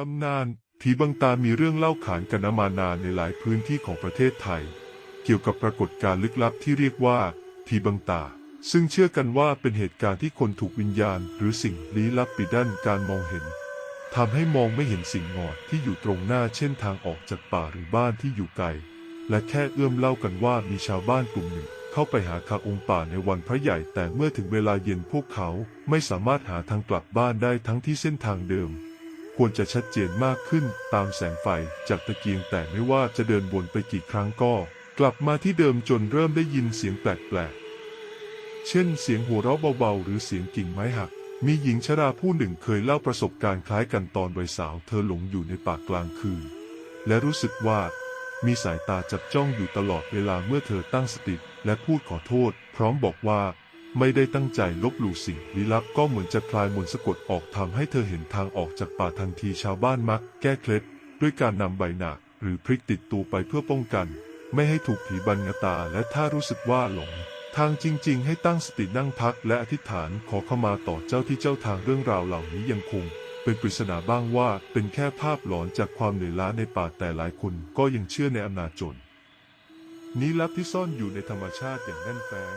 ตำนานผีบางตามีเรื่องเล่าขานกันมานานในหลายพื้นที่ของประเทศไทย เกี่ยวกับปรากฏการณ์ลึกลับที่เรียกว่าผีบางตา ซึ่งเชื่อกันว่าเป็นเหตุการณ์ที่คนถูกวิญญาณ หรือสิ่งลี้ลับปิดกั้นการมองเห็นทำให้มองไม่เห็นสิ่งงอดที่อยู่ตรงหน้าเช่นทางออกจากป่าหรือบ้านที่อยู่ไกล และแค่เอื้อมเล่ากันว่ามีชาวบ้านกลุ่มหนึ่งเข้าไปหาคาองค์ป่าในวันพระใหญ่ แต่เมื่อถึงเวลาเย็นพวกเขาไม่สามารถหาทางกลับบ้านได้ทั้งที่เส้นทางเดิม ควรจะชัดเจนมากขึ้นตามแสงไฟจากตะเกียงแต่ไม่ว่าจะเดินวนไปกี่ครั้งก็ กลับมาที่เดิมจนเริ่มได้ยินเสียงแปลกๆ เช่นเสียงหัวเราะเบาๆ หรือเสียงกิ่งไม้หัก มีหญิงชราผู้หนึ่งเคยเล่าประสบการณ์คล้ายกันตอนวัยสาว เธอหลงอยู่ในป่ากลางคืน และรู้สึกว่ามีสายตาจับจ้องอยู่ตลอดเวลาเมื่อเธอตั้งสติและพูดขอโทษ พร้อมบอกว่า ไม่ได้ตั้งใจลบหลู่สิ่งลี้ลับก็เหมือนจะคลายมนต์สะกดออกทำให้เธอเห็นทางออกจากป่าทันทีชาวบ้านมัก แก้เคล็ดด้วยการนำใบหนาหรือพริกติดตัวไปเพื่อป้องกัน ไม่ให้ถูกผีบันงตาและถ้ารู้สึกว่าหลงทางจริงๆ ให้ตั้งสตินั่งพักและอธิษฐานขอขมาต่อเจ้าที่เจ้าทางเรื่องราวเหล่านี้ยังคง เป็นปริศนาบ้างว่าเป็นแค่ภาพหลอนจากความเหนื่อยล้าในป่าแต่หลายคนก็ยังเชื่อในอำนาจจรนี้ลับที่ซ่อนอยู่ในธรรมชาติอย่างแน่นแฟ้ง